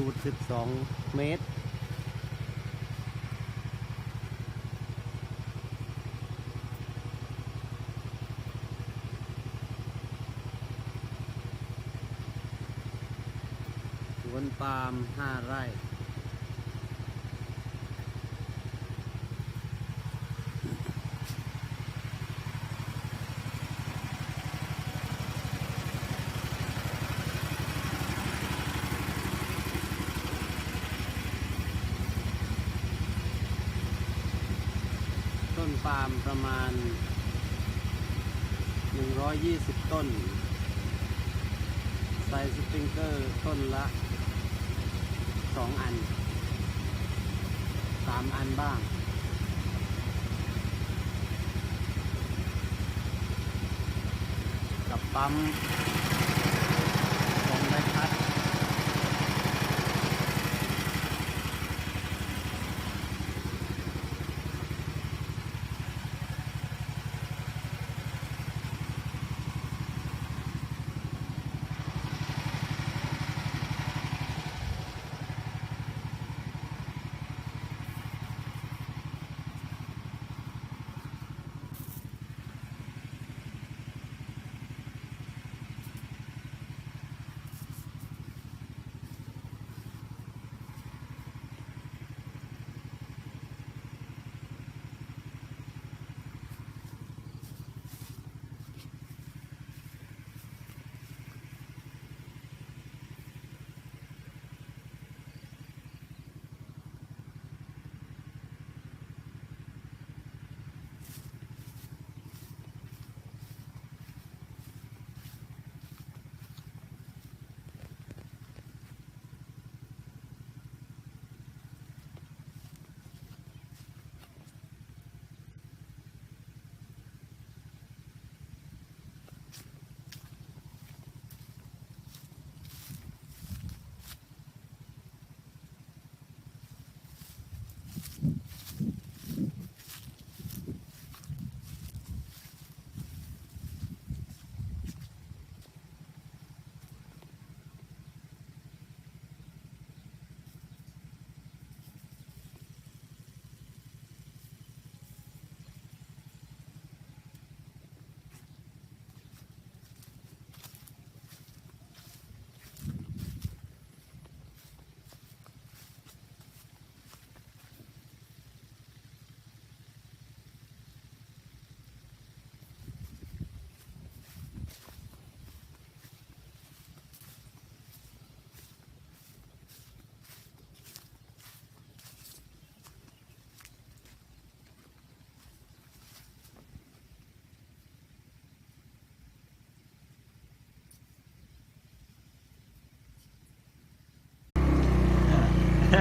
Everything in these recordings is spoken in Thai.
ดูด 12 เมตร สวนปาล์ม 5 ไร่ ต้นปาล์มประมาณ 120 ต้น ใส่สปริงเกอร์ต้นละ 2 อัน 3 อันบ้างกับปั๊มของไดพัด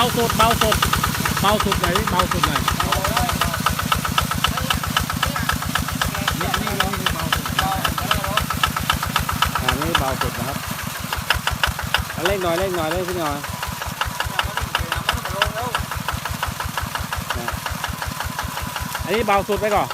าสุดเบาสุดเบาสุดไหนเบาสุดไหนเบาสุดอันนี้เบาสุดนะครับเล่นหน่อยเล่นหน่อยเล่นขึ้นหน่อยอันนี้เบาสุดไปก่อน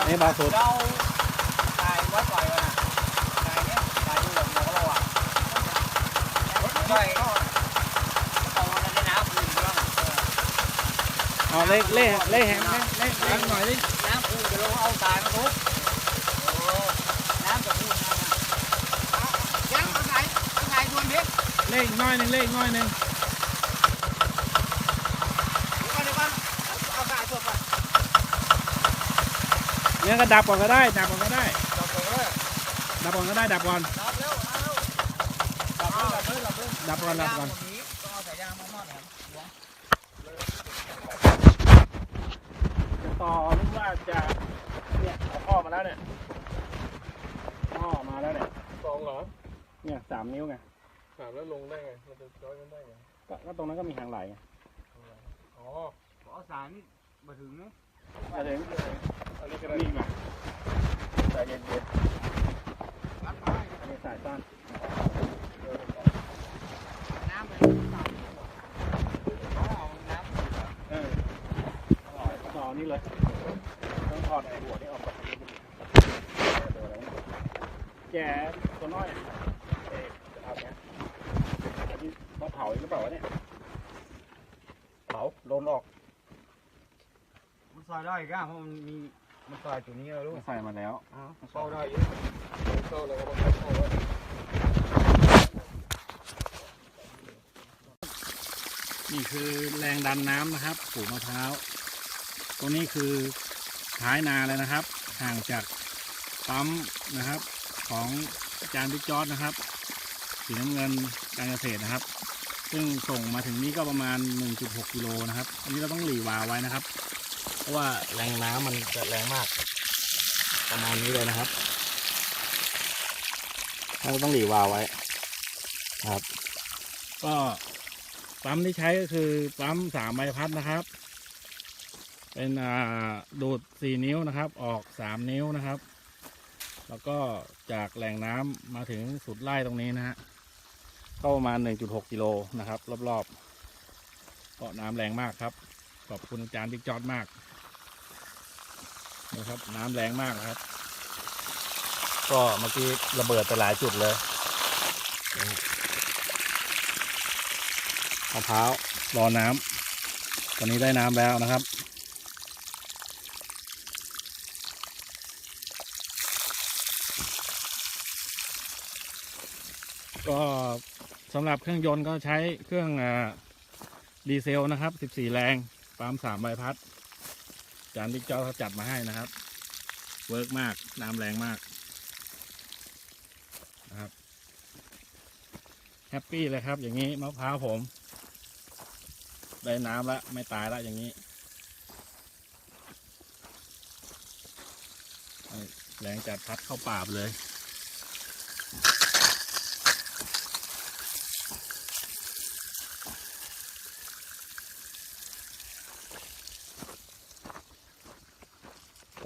อันนี้เบาสุด เราตายวัดปล่อยนะตายเนี้ยตายอยู่หลังหัวเราอะปล่อยก็ตอนนั้นได้น้ำคืนบ้าง เอาเล่เล่เล่แหงเล่เล่เล่หน่อยดิน้ำคืนจะลงเอาตายมาทุกน้ำจะพูดนะยังเอาตายเอาตายดวนเพชรเล่หน้อยหนึ่งเล่หน้อยหนึ่งเดี๋ยวก่อนเดี๋ยวก่อนเอาตายตัวมาเนี่ยก็ดับก่อนก็ได้ ดับก่อนก็ได้จบเลยดับก่อนก็ได้ ดับก่อนดับเร็วดับเร็วดับเร็วดับเร็วดับก่อนดับก่อน สายยางตรงนี้ต้องเอาสายยางมามอบหน่อยหลวง จะ ต่อหรือว่าจะเนี่ยเอาข้อมาแล้วเนี่ยพ่อมาแล้วเนี่ยสองเหรอเนี่ยสามนิ้วไงถามแล้วลงได้ไงมันจะย้อยกันได้ไงก็ก็ตรงนั้นก็มีทางไหลไงอ๋อขอสารนี่มาถึงนะมาถึงอันนี้ก็ได้ นี่ไง ใจเย็น รัดไป อันนี้สายสั้น น้ำเลยสามเอาเอาน้ำ เออต่อนี่เลยต้องถอดไอ้หัวนี่ออกก่อน แกตัวน้อยอะเอ๊ะจะเอาเนี้ยอันนี้มาเผาอีกหรือเปล่าวะเนี่ยเผาโดนออกมันซอยได้อีกอะเพราะมันมีมันซอยตัวนี้แล้วลูกใส่มาแล้วอ๋อเข้าได้เยอะเข้าแล้วก็มาเข้าไว้นี่คือแรงดันน้ำนะครับปลูกมะพร้าวตรงนี้คือท้ายนาเลยนะครับ ห่างจากปั๊มนะครับ ของอาจารย์บิ๊กจอร์ดนะครับสีน้ำเงินการเกษตรนะครับ ซึ่งส่งมาถึงนี้ก็ประมาณ 1.6กิโลนะครับ อันนี้เราต้องหลีวาไว้นะครับ เพราะว่าแรงน้ำมันจะแรงมาก ประมาณนี้เลยนะครับเราต้องหลีวาไว้ครับ ก็ปั๊มที่ใช้ก็คือปั๊มสามใบพัดนะครับ เป็นอ่าดูดสี่นิ้วนะครับ ออกสามนิ้วนะครับ แล้วก็จากแหล่งน้ำมาถึงสุดไร่ตรงนี้นะฮะก็ประมาณ 1.6 กิโลนะครับ รอบๆเก็น้ำแรงมากครับ ขอบคุณอาจารย์บิ๊กจอดมากนะครับ น้ำแรงมากนะครับ ก็เมื่อกี้ระเบิดไปหลายจุดเลยมะพร้าวรอน้ำตอนนี้ได้น้ำแล้วนะครับ ก็สำหรับเครื่องยนต์ก็ใช้เครื่องดีเซลนะครับ 14 แรงปั๊ม3ใบพัด จานบิ๊กเจ้าเขาจัดมาให้นะครับ เวิร์กมากน้ำแรงมากนะครับแฮปปี้เลยครับ อย่างนี้มะพร้าวผม ได้น้ำแล้วไม่ตายแล้วอย่างนี้ แรงจัดพัดเข้าป่าไปเลย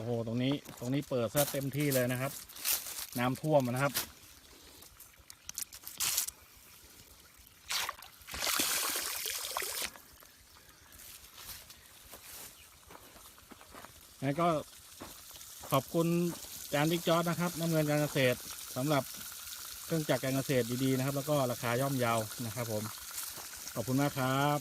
หตรงนี้ตรงนี้เปิดซะเต็มที่เลยนะครับ น้ำท่วมนะครับ แล้วก็ขอบคุณจานบิ๊กจอร์ดนะครับน้ำเงินการเกษตรสำหรับเครื่องจักรการเกษตรดีๆนะครับ แล้วก็ราคาย่อมเยานะครับผม ขอบคุณมากครับ